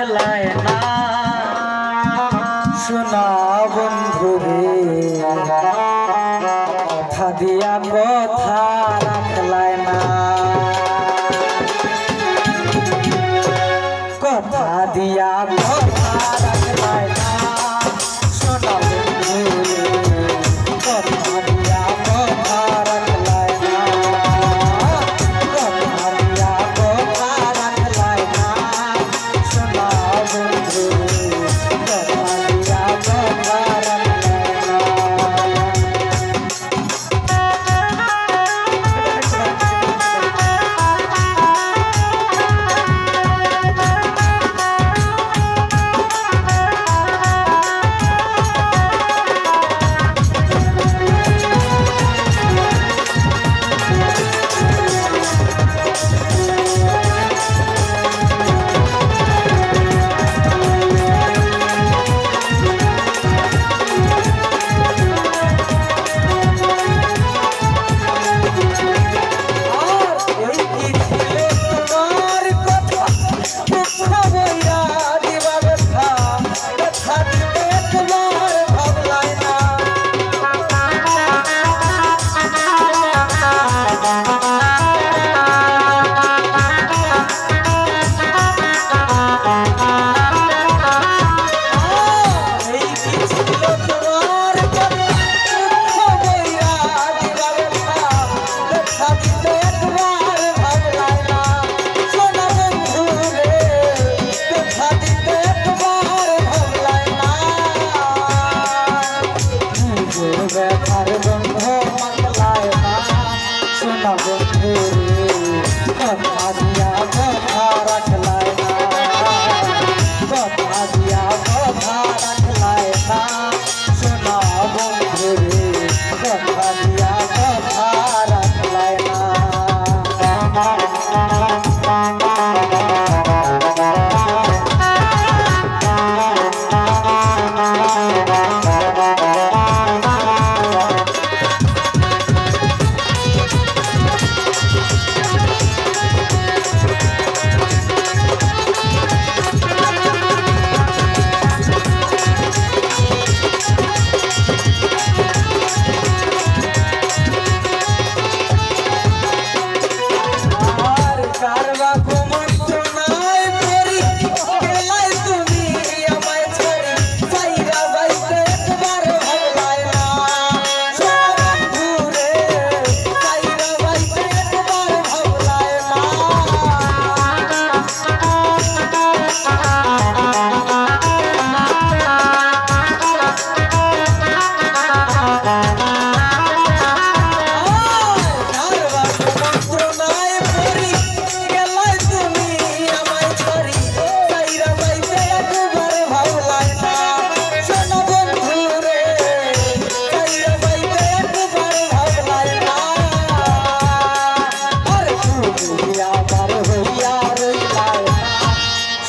দেখলায় না শোনা বন্ধু কথা দিয়া পথ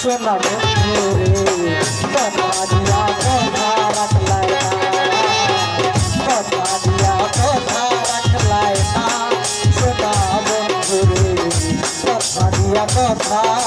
শোনা বন্ধু রে কথা দিয়া কথা রাখলাই কথা দিয়া কথা রাখলাই না শোনা বন্ধু রে কথা দিয়া কথা